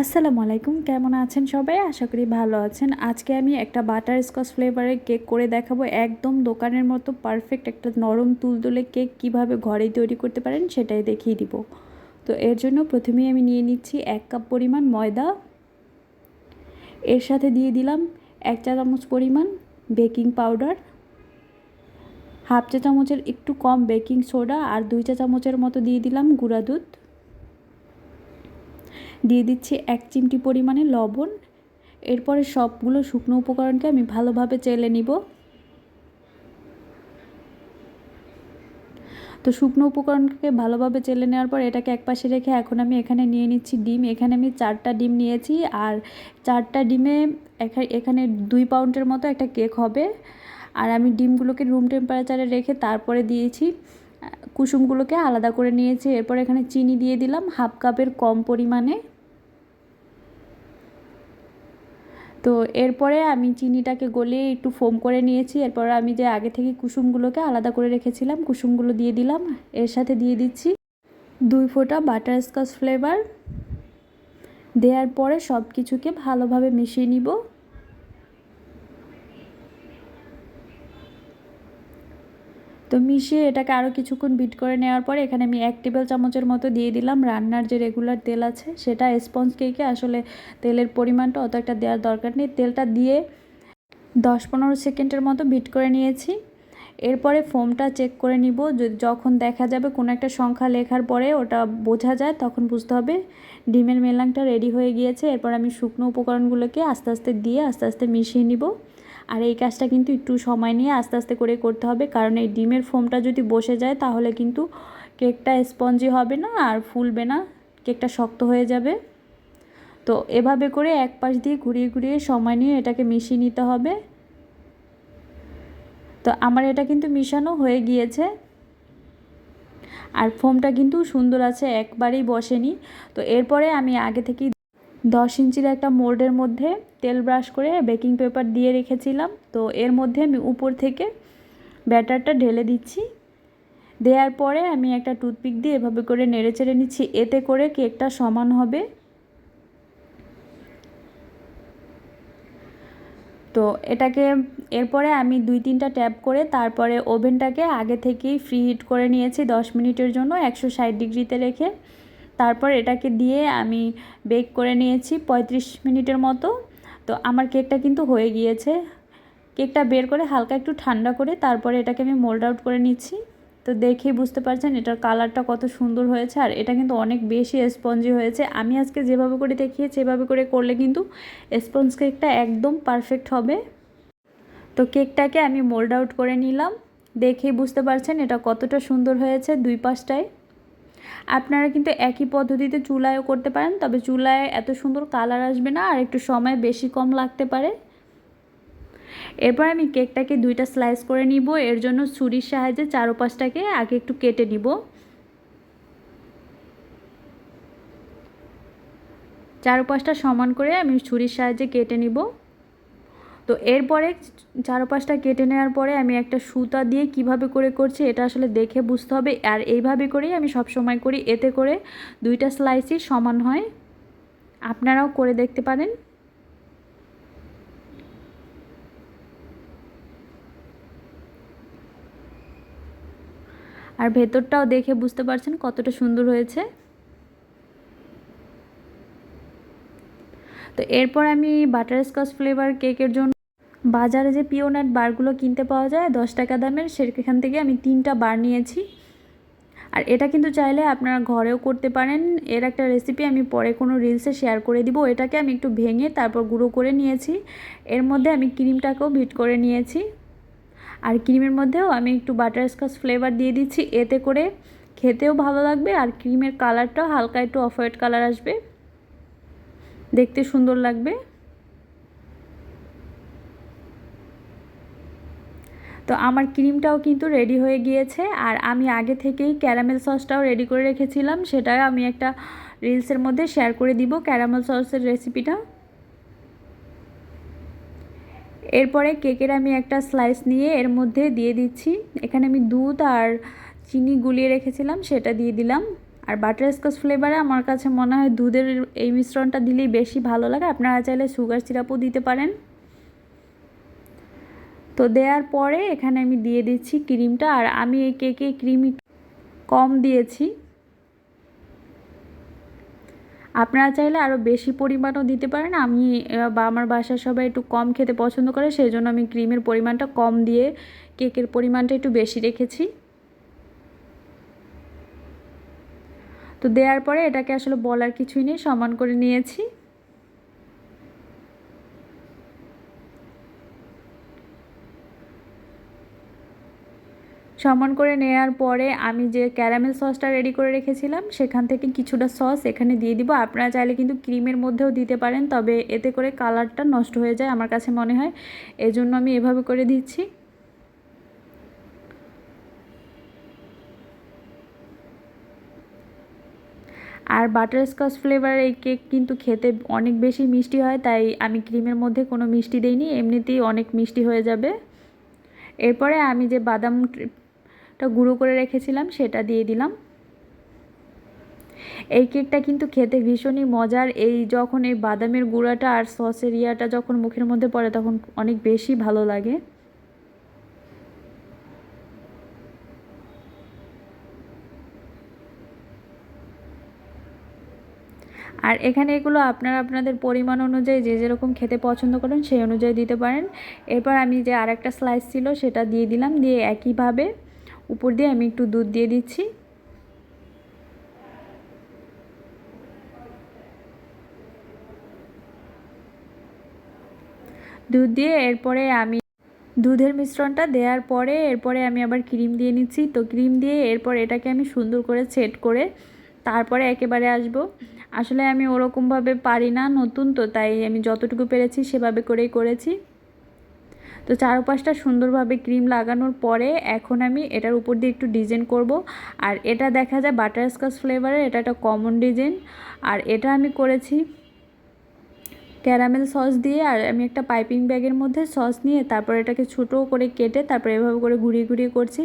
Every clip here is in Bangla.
আসসালামু আলাইকুম, কেমন আছেন সবাই? আশা করি ভালো আছেন। আজকে আমি একটা বাটার স্কচ ফ্লেভারের কেক করে দেখাবো। একদম দোকানের মতো পারফেক্ট একটা নরম তুলতুলে কেক কীভাবে ঘরেই তৈরি করতে পারেন সেটাই দেখিয়ে দিব। তো এর জন্য প্রথমেই আমি নিয়ে নিচ্ছি এক কাপ পরিমাণ ময়দা। এর সাথে দিয়ে দিলাম এক চা চামচ পরিমাণ বেকিং পাউডার হাফ চা চামচের একটু কম বেকিং সোডা আর দুই চা চামচের মতো দিয়ে দিলাম গুঁড়া দুধ। দিয়ে দিচ্ছি এক চিমটি পরিমাণে লবণ। এরপরে সবগুলো শুকনো উপকরণকে আমি ভালোভাবে চেলে নিব। তো শুকনো উপকরণকে ভালোভাবে চেলে নেওয়ার পর এটাকে একপাশে রেখে এখন আমি এখানে নিয়ে নিচ্ছি ডিম। এখানে আমি চারটা ডিম নিয়েছি আর চারটা ডিমে এখানে দুই পাউন্ডের মতো একটা কেক হবে। আর আমি ডিমগুলোকে রুম টেম্পারেচারে রেখে তারপরে দিয়েছি, কুসুমগুলোকে আলাদা করে নিয়েছি। এরপর এখানে চিনি দিয়ে দিলাম, হাফ কাপের কম পরিমাণে। তো এরপরে আমি চিনিটাকে গলিয়ে একটু ফোম করে নিয়েছি। এরপর আমি যে আগে থেকে কুসুমগুলোকে আলাদা করে রেখেছিলাম, কুসুমগুলো দিয়ে দিলাম। এর সাথে দিয়ে দিচ্ছি দুই ফোঁটা বাটার স্কচ ফ্লেভার দেওয়ার পরে সব কিছুকে ভালোভাবে মিশিয়ে নিব। তো মিশিয়ে এটাকে আরও কিছুক্ষণ বিট করে নেওয়ার পরে এখানে আমি এক টেবিল চামচের মতো দিয়ে দিলাম। রান্নার যে রেগুলার তেল আছে, সেটা স্পঞ্জ কেকে আসলে তেলের পরিমাণটা অত একটা দেওয়ার দরকার নেই। তেলটা দিয়ে দশ পনেরো সেকেন্ডের মতো বিট করে নিয়েছি। এরপরে ফোমটা চেক করে নিব। যখন দেখা যাবে কোনো একটা সংখ্যা লেখার পরে ওটা বোঝা যায়, তখন বুঝতে হবে ডিমের মেলাংটা রেডি হয়ে গিয়েছে। এরপর আমি শুকনো উপকরণগুলোকে আস্তে আস্তে দিয়ে আস্তে আস্তে মিশিয়ে নিব। আর এই কাজটা কিন্তু একটু সময় নিয়ে আস্তে আস্তে করে করতে হবে। কারণ এই ডিমের ফোমটা যদি বসে যায়, তাহলে কিন্তু কেকটা স্পঞ্জি হবে না আর ফুলবে না, কেকটা শক্ত হয়ে যাবে। তো এভাবে করে এক পাশ দিয়ে ঘুরিয়ে ঘুরিয়ে সময় নিয়ে এটাকে মিশিয়ে নিতে হবে। তো আমার এটা কিন্তু মিশানো হয়ে গিয়েছে। আর ফোমটা কিন্তু সুন্দর আছে, একবারেই বসেনি। তো এরপরে আমি আগে থেকেই দশ ইঞ্চির একটা মোল্ডের মধ্যে তেল ব্রাশ করে বেকিং পেপার দিয়ে রেখেছিলাম। তো এর মধ্যে আমি উপর থেকে ব্যাটারটা ঢেলে দিচ্ছি। দেওয়ার পরে আমি একটা টুথপিক দিয়ে এভাবে করে নেড়ে চেড়ে নিচ্ছি। এতে করে কেকটা সমান হবে। তো এটাকে এরপরে আমি দুই তিনটা ট্যাপ করে তারপরে ওভেনটাকে আগে থেকেই ফ্রি হিট করে নিয়েছি দশ মিনিটের জন্য একশো ষাট ডিগ্রিতে রেখে। তারপর এটাকে দিয়ে আমি বেক করে নিয়েছি পঁয়ত্রিশ মিনিটের মতো। তো আমার কেকটা কিন্তু হয়ে গিয়েছে। কেকটা বের করে হালকা একটু ঠান্ডা করে তারপরে এটাকে আমি মোল্ড আউট করে নিচ্ছি। তো দেখেই বুঝতে পারছেন এটার কালারটা কত সুন্দর হয়েছে আর এটা কিন্তু অনেক বেশি স্পঞ্জি হয়েছে। আমি আজকে যেভাবে করে দেখিয়েছি এভাবে করে করলে কিন্তু স্পঞ্জ কেকটা একদম পারফেক্ট হবে। তো কেকটাকে আমি মোল্ড আউট করে নিলাম। দেখেই বুঝতে পারছেন এটা কতটা সুন্দর হয়েছে দুই পাশটায়। আপনারা কিন্তু একই পদ্ধতিতে চুলায়ও করতে পারেন, তবে চুলায় এত সুন্দর কালার আসবে না আর একটু সময় বেশি কম লাগতে পারে। এরপর আমি কেকটাকে দুইটা স্লাইস করে নিব, এর জন্য ছুরির সাহায্যে চারোপাশটাকে আগে একটু কেটে নিব। চারোপাশটা সমান করে আমি ছুরির সাহায্যে কেটে নিব। তো এরপরে চারপাশটা কেটে নেওয়ার পরে আমি একটা সুতা দিয়ে কীভাবে করে করছি এটা আসলে দেখে বুঝতে হবে। আর এইভাবে করেই আমি সব সময় করি। এতে করে দুইটা স্লাইসই সমান হয়। আপনারাও করে দেখতে পারেন। আর ভেতরটাও দেখে বুঝতে পারছেন কতটা সুন্দর হয়েছে। তো এরপর আমি বাটার স্কচ ফ্লেভার কেকের জন্য বাজারে যে পিওনাট বারগুলো কিনতে পাওয়া যায়, দশ টাকা দামের সেখান থেকে আমি তিনটা বার নিয়েছি। আর এটা কিন্তু চাইলে আপনারা ঘরেও করতে পারেন। এর একটা রেসিপি আমি পরে কোনো রিলসে শেয়ার করে দিব। এটাকে আমি একটু ভেঙে তারপর গুঁড়ো করে নিয়েছি। এর মধ্যে আমি ক্রিমটাকেও ভিট করে নিয়েছি। আর ক্রিমের মধ্যেও আমি একটু বাটার স্কচ ফ্লেভার দিয়ে দিচ্ছি। এতে করে খেতেও ভালো লাগবে আর ক্রিমের কালারটাও হালকা একটু অফ হোয়াইট কালার আসবে। দেখতে সুন্দর লাগবে। তো আমার ক্রিমটাও কিন্তু রেডি হয়ে গিয়েছে আর আমি আগে থেকেই ক্যারামেল সসটাও রেডি করে রেখেছিলাম সেটা আমি একটা রিলসের মধ্যে শেয়ার করে দিব ক্যারামেল সসের রেসিপিটা এরপরে কেকের আমি একটা স্লাইস নিয়ে এর মধ্যে দিয়ে দিচ্ছি। এখানে আমি দুধ আর চিনি গুলিয়ে রেখেছিলাম, সেটা দিয়ে দিলাম। আর বাটার স্কচ ফ্লেভারে আমার কাছে মনে হয় দুধের এই মিশ্রণটা দিলেই বেশি ভালো লাগে। আপনারা চাইলে সুগার সিরাপও দিতে পারেন। তো দেওয়ার পরে এখানে আমি দিয়ে দিচ্ছি ক্রিমটা আর আমি এই কেকে ক্রিম কম দিয়েছি। আপনারা চাইলে আরও বেশি পরিমাণও দিতে পারেন। আমি বা আমার বাসার সবাই একটু কম খেতে পছন্দ করে সেই জন্য আমি ক্রিমের পরিমাণটা কম দিয়ে কেকের পরিমাণটা একটু বেশি রেখেছি। তো দেওয়ার পরে এটাকে আসলে বলার কিছুই নেই, সমান করে নিয়েছি। সমান করে নেওয়ার পরে আমি যে ক্যারামেল সসটা রেডি করে রেখেছিলাম, সেখান থেকে কিছুটা সস এখানে দিয়ে দিব। আপনারা চাইলে কিন্তু ক্রিমের মধ্যেও দিতে পারেন, তবে এতে করে কালারটা নষ্ট হয়ে যায় আমার কাছে মনে হয়। এজন্য আমি এভাবে করে দিচ্ছি। আর বাটারস্কচ ফ্লেভার এই কেক কিন্তু খেতে অনেক বেশি মিষ্টি হয়, তাই আমি ক্রিমের মধ্যে কোনো মিষ্টি দিইনি, এমনিতেই অনেক মিষ্টি হয়ে যাবে। এরপরে আমি যে বাদামটা গুঁড়ো করে রেখেছিলাম, সেটা দিয়ে দিলাম। এই কেকটা কিন্তু খেতে ভীষণই মজার। এই যখন এই বাদামের গুঁড়াটা আর সসের ইয়াটা যখন মুখের মধ্যে পড়ে, তখন অনেক বেশি ভালো লাগে। আর এখানে এগুলো আপনারা আপনাদের পরিমাণ অনুযায়ী যে যেরকম খেতে পছন্দ করেন, সেই অনুযায়ী দিতে পারেন। এরপর আমি যে আরেকটা স্লাইস ছিল, সেটা দিয়ে দিলাম। দিয়ে একইভাবে উপর দিয়ে আমি একটু দুধ দিয়ে দিচ্ছি। দুধ দিয়ে এরপরে আমি দুধের মিশ্রণটা দেওয়ার পরে এরপরে আমি আবার ক্রিম দিয়ে নিচ্ছি। তো ক্রিম দিয়ে এরপর এটাকে আমি সুন্দর করে সেট করে তারপরে একেবারে আসব। আসলে আমি ওরকমভাবে পারি না নতুন, তো তাই আমি যতটুকু পেরেছি সেভাবে করেই করেছি। তো চারপাশটা সুন্দরভাবে ক্রিম লাগানোর পরে এখন আমি এটার উপর দিয়ে একটু ডিজাইন করব। আর এটা দেখা যায় বাটার বাটারস্কচ ফ্লেভারের, এটা একটা কমন ডিজাইন। আর এটা আমি করেছি ক্যারামেল সস দিয়ে, আর আমি একটা পাইপিং ব্যাগের মধ্যে সস নিয়ে তারপর এটাকে ছোটো করে কেটে তারপর এভাবে করে ঘুরিয়ে ঘুরিয়ে করছি।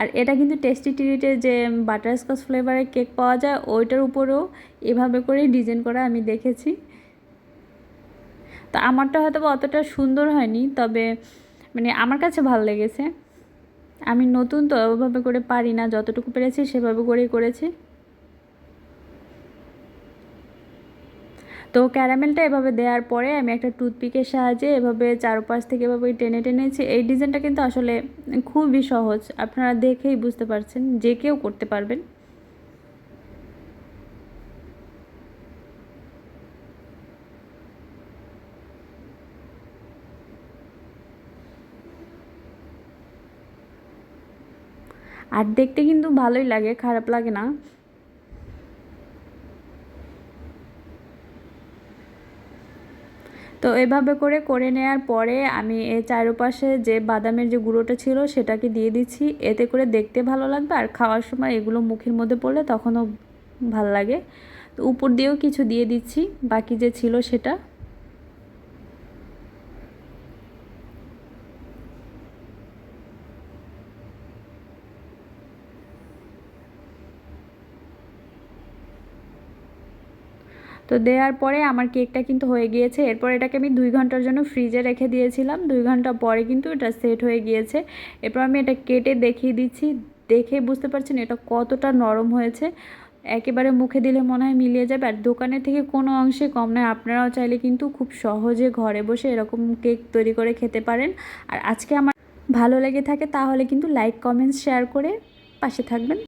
আর এটা কিন্তু টেস্টি টিরিটে যে বাটার বাটারস্কচ ফ্লেভারের কেক পাওয়া যায়, ওইটার উপরেও এভাবে করেই ডিজাইন করা আমি দেখেছি। তো আমারটা হয়তো অতটা সুন্দর হয়নি, তবে মানে আমার কাছে ভালো লেগেছে। আমি নতুন তো ওভাবে করে পারি না, যতটুকু পেরেছি সেভাবে করেই করেছি। তো ক্যারামেলটা এভাবে দেওয়ার পরে আমি একটা টুথপিকের সাহায্যে এভাবে চারপাশ থেকে এভাবে টেনে টেনেছি। এই ডিজাইনটা কিন্তু আসলে খুবই সহজ, আপনারা দেখেই বুঝতে পারছেন, যে কেউ করতে পারবেন। আর দেখতে কিন্তু ভালোই লাগে, খারাপ লাগে না। তো এভাবে করে করে নেওয়ার পরে আমি এর চারপাশে যে বাদামের যে গুঁড়োটা ছিল সেটাকে দিয়ে দিচ্ছি। এতে করে দেখতে ভালো লাগবে আর খাওয়ার সময় এগুলো মুখের মধ্যে পড়লে তখনও ভালো লাগে। তো উপর দিয়েও কিছু দিয়ে দিচ্ছি, বাকি যে ছিল সেটা। তো দেওয়ার পরে আমার কেকটা কিন্তু হয়ে গিয়েছে। এরপর এটাকে আমি দুই ঘণ্টার জন্য ফ্রিজে রেখে দিয়েছিলাম। দুই ঘণ্টা পরে কিন্তু এটা সেট হয়ে গিয়েছে। এরপর আমি এটা কেটে দেখিয়ে দিচ্ছি। দেখে বুঝতে পারছেন এটা কতটা নরম হয়েছে। একেবারে মুখে দিলে মনে হয় মিলিয়ে যাবে। আর দোকানের থেকে কোনো অংশে কম নয়। আপনারাও চাইলে কিন্তু খুব সহজে ঘরে বসে এরকম কেক তৈরি করে খেতে পারেন। আর আজকে আমার ভালো লেগে থাকে তাহলে কিন্তু লাইক কমেন্টস শেয়ার করে পাশে থাকবেন।